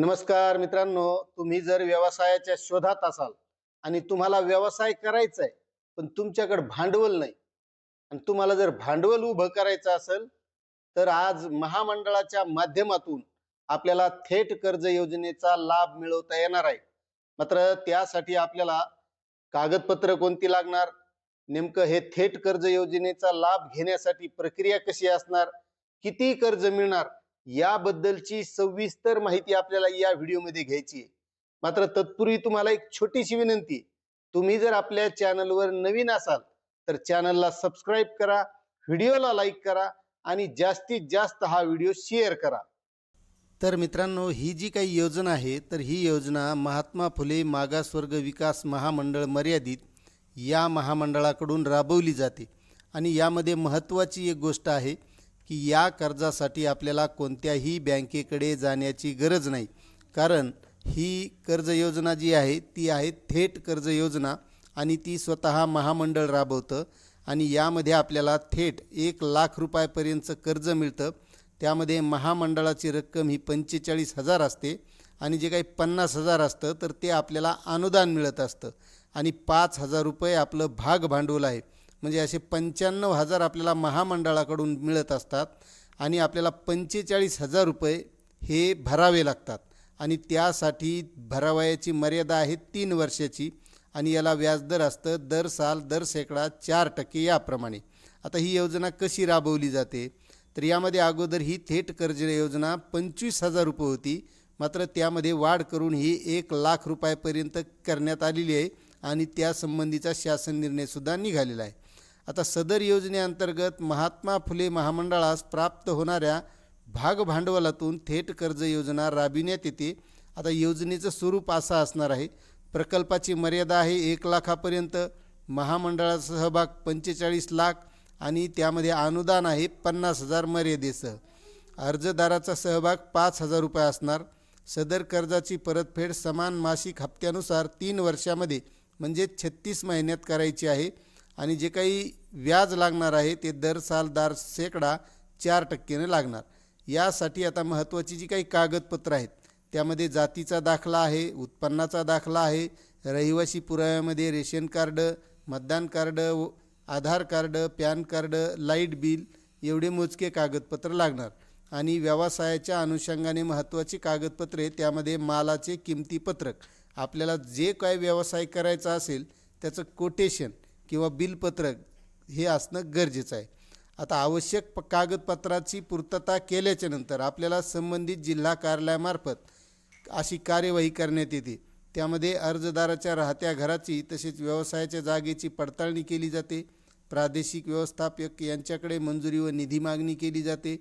नमस्कार मित्रांनो तुम्ही जर व्यवसायाच्या शोधात असाल आणि तुम्हाला व्यवसाय करायचा आहे पण तुमच्याकडे भांडवल नाही आणि तुम्हाला जर भांडवल उभं करायचं असेल तर आज महामंडळाच्या माध्यमातून आपल्याला थेट कर्ज योजनेचा लाभ मिळवता येणार आहे. मात्र त्यासाठी आपल्याला कागदपत्र कोणती लागणार? नेमकं हे थेट कर्ज योजनेचा लाभ घेण्यासाठी प्रक्रिया कशी असणार? किती कर्ज मिळणार? याबद्दलची सविस्तर माहिती आपल्याला या व्हिडिओमध्ये घ्यायची आहे. मात्र तत्पूर्वी तुम्हाला एक छोटीशी विनंती. तुम्ही जर आपल्या चॅनलवर नवीन असाल तर चॅनलला सबस्क्राईब करा व्हिडिओला लाईक करा आणि जास्तीत जास्त हा व्हिडिओ शेअर करा. तर मित्रांनो ही जी काही योजना आहे तर ही योजना महात्मा फुले मागासवर्ग विकास महामंडळ मर्यादित या महामंडळाकडून राबवली जाते. आणि यामध्ये महत्त्वाची एक गोष्ट आहे की या कर्जासाठी आपल्याला कोणत्याही बँकेकडे जाण्याची गरज नाही. कारण ही कर्ज योजना जी आहे ती आहे थेट कर्ज योजना आणि ती स्वतः महामंडळ राबवतं आणि यामध्ये आपल्याला थेट एक लाख रुपयापर्यंतचं कर्ज मिळतं. त्यामध्ये महामंडळाची रक्कम ही पंचेचाळीस हजार असते आणि जे काही पन्नास हजार असतं तर ते आपल्याला अनुदान मिळत असतं. आणि पाच हजार रुपये आपलं भाग भांडवल आहे. म्हणजे असे पंच्याण्णव हजार आपल्याला महामंडळाकडून मिळत असतात आणि आपल्याला पंचेचाळीस हजार रुपये हे भरावे लागतात. आणि त्यासाठी भरावयाची मर्यादा आहे तीन वर्षाची आणि याला व्याजदर असतं दर साल दर सेकडा चार टक्के याप्रमाणे. आता ही योजना कशी राबवली जाते? तर यामध्ये अगोदर ही थेट कर्ज योजना पंचवीस हजार रुपये होती. मात्र त्यामध्ये वाढ करून ही एक लाख रुपयापर्यंत करण्यात आलेली आहे आणि त्यासंबंधीचा शासन निर्णयसुद्धा निघालेला आहे. आता सदर योजनेअंतर्गत महात्मा फुले महामंडळास प्राप्त होणाऱ्या भागभांडवलातून थेट कर्ज योजना राबविण्यात येते. आता योजनेचं स्वरूप असं असणार आहे. प्रकल्पाची मर्यादा आहे एक लाखापर्यंत महामंडळाचा सहभाग पंचेचाळीस लाख आणि त्यामध्ये अनुदान आहे पन्नास हजार मर्यादेसह. अर्जदाराचा सहभाग पाच हजार रुपये असणार. सदर कर्जाची परतफेड समान मासिक हप्त्यानुसार तीन वर्षामध्ये म्हणजे छत्तीस महिन्यात करायची आहे. आणि जे काही व्याज लागणार आहे ते दर साल दार शेकडा चार टक्क्याने लागणार. यासाठी आता महत्त्वाची जी काही कागदपत्रं आहेत त्यामध्ये जातीचा दाखला आहे उत्पन्नाचा दाखला आहे रहिवासी पुराव्यामध्ये रेशन कार्ड मतदान कार्ड व- Aadhaar card PAN card light bill एवढे मोजके कागदपत्र लागणार. आणि व्यवसायाच्या अनुषंगाने महत्त्वाची कागदपत्रे त्यामध्ये मालाचे किमतीपत्रक आपल्याला जे काय व्यवसाय करायचा असेल त्याचं कोटेशन किंवा बिलपत्रक हे असणं गरजेचं आहे. आता आवश्यक प कागदपत्राची पूर्तता केल्याच्यानंतर आपल्याला संबंधित जिल्हा कार्यालयामार्फत अशी कार्यवाही करण्यात येते. त्यामध्ये अर्जदाराच्या राहत्या घराची तसेच व्यवसायाच्या जागेची पडताळणी केली जाते. प्रादेशिक व्यवस्थापक यांच्याकडे मंजुरी व निधी मागणी केली जाते.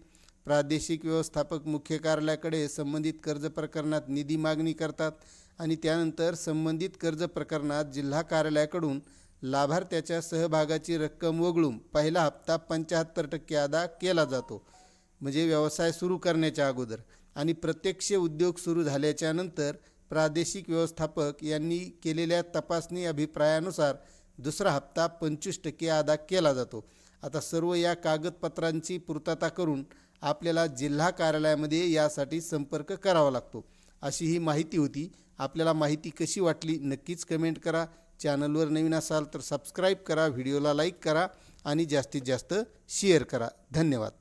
प्रादेशिक व्यवस्थापक मुख्य कार्यालयाकडे संबंधित कर्ज प्रकरणात निधी मागणी करतात आणि त्यानंतर संबंधित कर्ज प्रकरणात जिल्हा कार्यालयाकडून लाभार्थ्याच्या सहभागाची रक्कम वगळून पहिला हप्ता पंच्याहत्तर टक्के अदा केला जातो. म्हणजे व्यवसाय सुरू करण्याच्या अगोदर आणि प्रत्यक्ष उद्योग सुरू झाल्याच्यानंतर प्रादेशिक व्यवस्थापक यांनी केलेल्या तपासणी अभिप्रायानुसार दुसरा हप्ता पंचवीस टक्के अदा केला जातो. आता सर्व या कागदपत्रांची पूर्तता करून आपल्याला जिल्हा कार्यालयामध्ये यासाठी संपर्क करावा लागतो. अशी ही माहिती होती. आपल्याला माहिती कशी वाटली नक्कीच कमेंट करा. चॅनलवर नवीन असाल तर सबस्क्राईब करा व्हिडिओला लाईक करा आणि जास्तीत जास्त शेअर करा. धन्यवाद.